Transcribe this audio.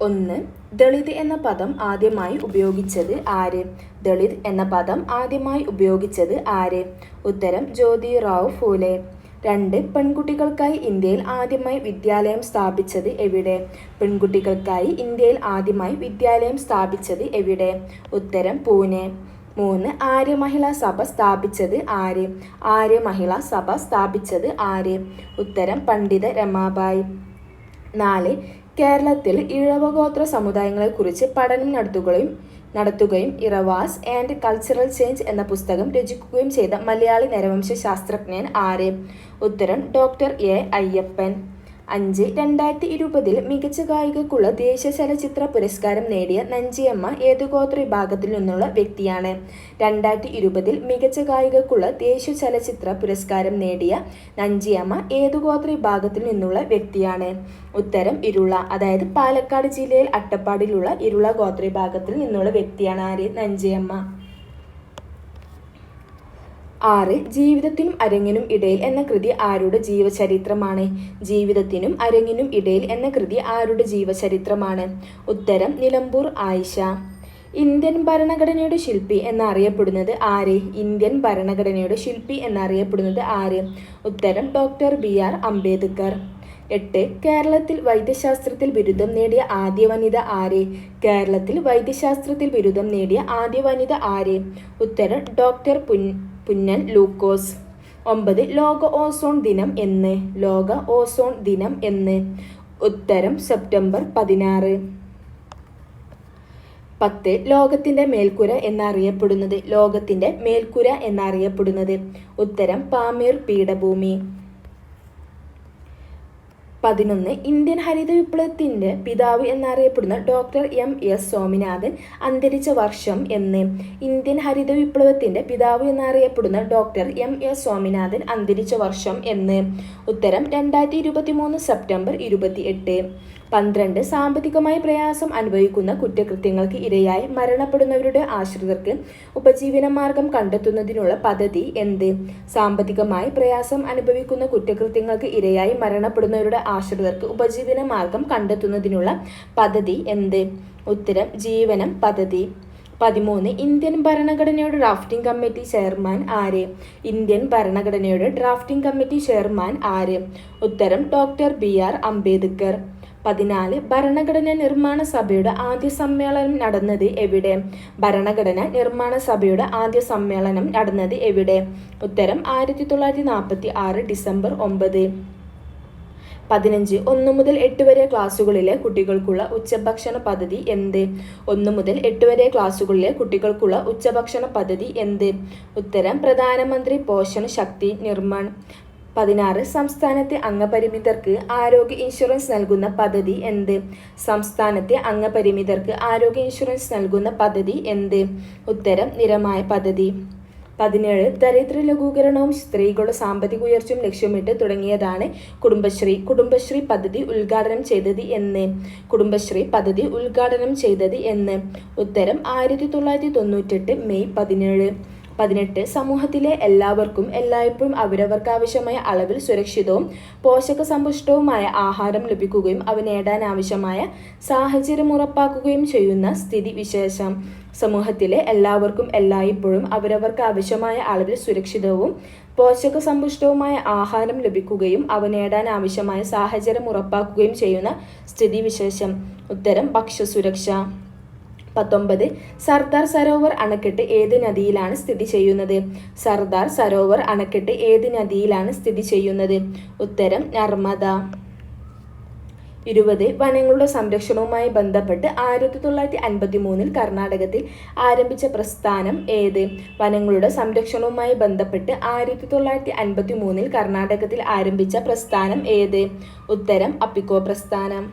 ഒന്ന് ദളിത് എന്ന പദം ആദ്യമായി ഉപയോഗിച്ചത് ആര്? ദളിത് എന്ന പദം ആദ്യമായി ഉപയോഗിച്ചത് ആര്? ഉത്തരം ജ്യോതി റാവു ഫൂലെ. രണ്ട് പെൺകുട്ടികൾക്കായി ഇന്ത്യയിൽ ആദ്യമായി വിദ്യാലയം സ്ഥാപിച്ചത് എവിടെ? പെൺകുട്ടികൾക്കായി ഇന്ത്യയിൽ ആദ്യമായി വിദ്യാലയം സ്ഥാപിച്ചത് എവിടെ? ഉത്തരം പൂനെ. മൂന്ന് ആര്യ മഹിളാ സഭ സ്ഥാപിച്ചത് ആര്? ആര്യ മഹിളാ സഭ സ്ഥാപിച്ചത് ആര്? ഉത്തരം പണ്ഡിത രമാബായി. നാല് കേരളത്തിൽ ഇഴവഗോത്ര സമുദായങ്ങളെക്കുറിച്ച് പഠനം നടത്തുകയും നടത്തുകയും ഇറവാസ് ആൻഡ് കൾച്ചറൽ ചേഞ്ച് എന്ന പുസ്തകം രചിക്കുകയും ചെയ്ത മലയാളി നരവംശ ശാസ്ത്രജ്ഞൻ ആര്? ഉത്തരം ഡോക്ടർ എ അയ്യപ്പൻ. അഞ്ച് രണ്ടായിരത്തി ഇരുപതിൽ മികച്ച ഗായികക്കുള്ള ദേശീയ ചലച്ചിത്ര പുരസ്കാരം നേടിയ നഞ്ചിയമ്മ ഏതു ഗോത്ര വിഭാഗത്തിൽ നിന്നുള്ള വ്യക്തിയാണ്. രണ്ടായിരത്തി ഇരുപതിൽ മികച്ച ഗായികക്കുള്ള ദേശീയ ചലച്ചിത്ര പുരസ്കാരം നേടിയ നഞ്ചിയമ്മ ഏതു ഗോത്ര വിഭാഗത്തിൽ നിന്നുള്ള വ്യക്തിയാണ്. ഉത്തരം ഇരുള അതായത് പാലക്കാട് ജില്ലയിൽ അട്ടപ്പാടിലുള്ള ഇരുള ഗോത്ര വിഭാഗത്തിൽ നിന്നുള്ള വ്യക്തിയാണ് ആര്? നഞ്ചിയമ്മ. ആറ് ജീവിതത്തിനും അരങ്ങിനും ഇടയിൽ എന്ന കൃതി ആരുടെ ജീവചരിത്രമാണ്? ജീവിതത്തിനും അരങ്ങിനും ഇടയിൽ എന്ന കൃതി ആരുടെ ജീവചരിത്രമാണ്? ഉത്തരം നിലമ്പൂർ ആയിഷ. ഇന്ത്യൻ ഭരണഘടനയുടെ ശില്പി എന്നറിയപ്പെടുന്നത് ആര്? ഇന്ത്യൻ ഭരണഘടനയുടെ ശില്പി എന്നറിയപ്പെടുന്നത് ആര്? ഉത്തരം ഡോക്ടർ ബി ആർ അംബേദ്കർ. എട്ട് കേരളത്തിൽ വൈദ്യശാസ്ത്രത്തിൽ ബിരുദം നേടിയ ആദ്യ വനിത ആര്? കേരളത്തിൽ വൈദ്യശാസ്ത്രത്തിൽ ബിരുദം നേടിയ ആദ്യ വനിത ആര്? ഉത്തരം ഡോക്ടർ പുൻ പുന്നൻ ലൂക്കോസ്. ഒമ്പത് ലോക ഓസോൺ ദിനം എന്ന്. ലോക ഓസോൺ ദിനം എന്ന്. ഉത്തരം സെപ്റ്റംബർ പതിനാറ്. പത്ത് ലോകത്തിന്റെ മേൽക്കുര എന്നറിയപ്പെടുന്നത്. ലോകത്തിന്റെ മേൽക്കുര എന്നറിയപ്പെടുന്നത്. ഉത്തരം പാമീർ പീഠഭൂമി. പതിനൊന്ന് ഇന്ത്യൻ ഹരിത വിപ്ലവത്തിന്റെ പിതാവ് എന്നറിയപ്പെടുന്ന ഡോക്ടർ എം എസ് സ്വാമിനാഥൻ അന്തരിച്ച വർഷം എന്ന് ഇന്ത്യൻ ഹരിത വിപ്ലവത്തിന്റെ പിതാവ് എന്നറിയപ്പെടുന്ന ഡോക്ടർ എം എസ് സ്വാമിനാഥൻ അന്തരിച്ച വർഷം എന്ന്. ഉത്തരം രണ്ടായിരത്തി സെപ്റ്റംബർ ഇരുപത്തി പന്ത്രണ്ട് സാമ്പത്തികമായി പ്രയാസം അനുഭവിക്കുന്ന കുറ്റകൃത്യങ്ങൾക്ക് ഇരയായി മരണപ്പെടുന്നവരുടെ ആശ്രിതർക്ക് ഉപജീവന മാർഗം കണ്ടെത്തുന്നതിനുള്ള പദ്ധതി എന്ത്? സാമ്പത്തികമായി പ്രയാസം അനുഭവിക്കുന്ന കുറ്റകൃത്യങ്ങൾക്ക് ഇരയായി മരണപ്പെടുന്നവരുടെ ആശ്രിതർക്ക് ഉപജീവന മാർഗം കണ്ടെത്തുന്നതിനുള്ള പദ്ധതി എന്ത്? ഉത്തരം ജീവനം പദ്ധതി. പതിമൂന്ന് ഇന്ത്യൻ ഭരണഘടനയുടെ ഡ്രാഫ്റ്റിംഗ് കമ്മിറ്റി ചെയർമാൻ ആര്? ഇന്ത്യൻ ഭരണഘടനയുടെ ഡ്രാഫ്റ്റിംഗ് കമ്മിറ്റി ചെയർമാൻ ആര്? ഉത്തരം ഡോക്ടർ ബി ആർ അംബേദ്കർ. പതിനാല് ഭരണഘടനാ നിർമ്മാണ സഭയുടെ ആദ്യ സമ്മേളനം നടന്നത് എവിടെ? ഭരണഘടന നിർമ്മാണ സഭയുടെ ആദ്യ സമ്മേളനം നടന്നത് എവിടെ? ഉത്തരം ആയിരത്തി തൊള്ളായിരത്തി നാൽപ്പത്തി ആറ് ഡിസംബർ ഒമ്പത്. പതിനഞ്ച് ഒന്ന് മുതൽ എട്ട് വരെ ക്ലാസ്സുകളിലെ കുട്ടികൾക്കുള്ള ഉച്ചഭക്ഷണ പദ്ധതി എന്ത്? ഒന്ന് മുതൽ എട്ട് വരെ ക്ലാസ്സുകളിലെ കുട്ടികൾക്കുള്ള ഉച്ചഭക്ഷണ പദ്ധതി എന്ത്? ഉത്തരം പ്രധാനമന്ത്രി പോഷണ ശക്തി നിർമ്മാൺ പതിനാറ് സംസ്ഥാനത്തെ അംഗപരിമിതർക്ക് ആരോഗ്യ ഇൻഷുറൻസ് നൽകുന്ന പദ്ധതി എന്ത്? സംസ്ഥാനത്തെ അംഗപരിമിതർക്ക് ആരോഗ്യ ഇൻഷുറൻസ് നൽകുന്ന പദ്ധതി എന്ത്? ഉത്തരം നിരമായ പദ്ധതി. പതിനേഴ് ദരിദ്ര ലഘൂകരണവും സ്ത്രീകളുടെ സാമ്പത്തിക ഉയർച്ചയും ലക്ഷ്യമിട്ട് തുടങ്ങിയതാണ് കുടുംബശ്രീ. കുടുംബശ്രീ പദ്ധതി ഉദ്ഘാടനം ചെയ്തത് എന്ന്? കുടുംബശ്രീ പദ്ധതി ഉദ്ഘാടനം ചെയ്തത് എന്ന്? ഉത്തരം ആയിരത്തി തൊള്ളായിരത്തി തൊണ്ണൂറ്റെട്ട് മെയ് പതിനേഴ്. പതിനെട്ട് സമൂഹത്തിലെ എല്ലാവർക്കും എല്ലായ്പ്പോഴും അവരവർക്ക് ആവശ്യമായ അളവിൽ സുരക്ഷിതവും പോഷക സമ്പുഷ്ടവുമായ ആഹാരം ലഭിക്കുകയും അവ നേടാനാവശ്യമായ സാഹചര്യം ഉറപ്പാക്കുകയും ചെയ്യുന്ന സ്ഥിതി വിശേഷം. സമൂഹത്തിലെ എല്ലാവർക്കും എല്ലായ്പ്പോഴും അവരവർക്ക് ആവശ്യമായ അളവിൽ സുരക്ഷിതവും പോഷക സമ്പുഷ്ടവുമായ ആഹാരം ലഭിക്കുകയും അവ നേടാനാവശ്യമായ സാഹചര്യം ഉറപ്പാക്കുകയും ചെയ്യുന്ന സ്ഥിതിവിശേഷം ഉത്തരം ഭക്ഷ്യസുരക്ഷ. പത്തൊമ്പത് സർദാർ സരോവർ അണക്കെട്ട് ഏത് നദിയിലാണ് സ്ഥിതി ചെയ്യുന്നത്? സർദാർ സരോവർ അണക്കെട്ട് ഏത് നദിയിലാണ് സ്ഥിതി ചെയ്യുന്നത്? ഉത്തരം നർമ്മദ. ഇരുപത് വനങ്ങളുടെ സംരക്ഷണവുമായി ബന്ധപ്പെട്ട് ആയിരത്തി തൊള്ളായിരത്തി അൻപത്തി മൂന്നിൽ കർണാടകത്തിൽ ആരംഭിച്ച പ്രസ്ഥാനം ഏത്? വനങ്ങളുടെ സംരക്ഷണവുമായി ബന്ധപ്പെട്ട് ആയിരത്തി തൊള്ളായിരത്തി അൻപത്തി മൂന്നിൽ കർണാടകത്തിൽ ആരംഭിച്ച പ്രസ്ഥാനം ഏത്? ഉത്തരം അപ്പിക്കോ പ്രസ്ഥാനം.